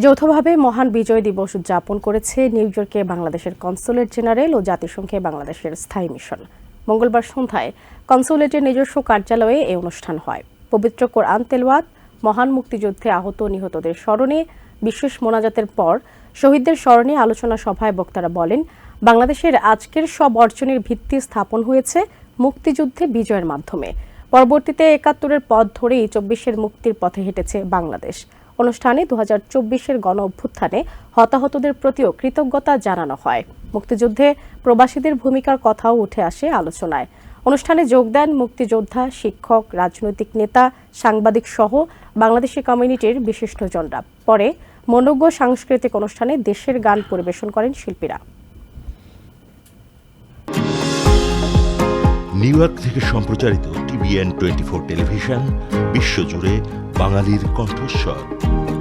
যৌথভাবে মহান বিজয় দিবস উদযাপন করেছে নিউ ইয়র্কে বাংলাদেশের কনসুলেট জেনারেল ও জাতিসংঘে বাংলাদেশের স্থায়ী মিশন। মঙ্গলবার সন্ধ্যায় কনসুলেটের নিজস্ব কার্যালয়ে এই অনুষ্ঠান হয়। পবিত্র কোরআন তেলওয়াত, মহান মুক্তিযুদ্ধে আহত নিহতদের স্মরণে, বিশেষ মোনাজাতের পর শহীদদের স্মরণে আলোচনা সভায় বক্তারা বলেন, বাংলাদেশের আজকের সব অর্জনের ভিত্তি স্থাপন হয়েছে মুক্তিযুদ্ধে বিজয়ের মাধ্যমে। পরবর্তীতে একাত্তরের পথ ধরেই চব্বিশের মুক্তির পথে হেঁটেছে বাংলাদেশ। অনুষ্ঠানে দু হাজার চব্বিশের গণ অভ্যুত্থানে হতাহতদের প্রতিও কৃতজ্ঞতা জানানো হয়। মুক্তিযুদ্ধে প্রবাসীদের ভূমিকার কথাও উঠে আসে আলোচনায়। অনুষ্ঠানে যোগ দেন মুক্তিযোদ্ধা, শিক্ষক, রাজনৈতিক নেতা, সাংবাদিক সহ বাংলাদেশি কমিউনিটির বিশিষ্টজনরা। পরে মনোজ্ঞ সাংস্কৃতিক অনুষ্ঠানে দেশের গান পরিবেশন করেন শিল্পীরা। নিউ ইয়র্ক থেকে সম্প্রচারিত টিভিএন টোয়েন্টি ফোর টেলিভিশন, বিশ্বজুড়ে বাঙালির কণ্ঠস্বর।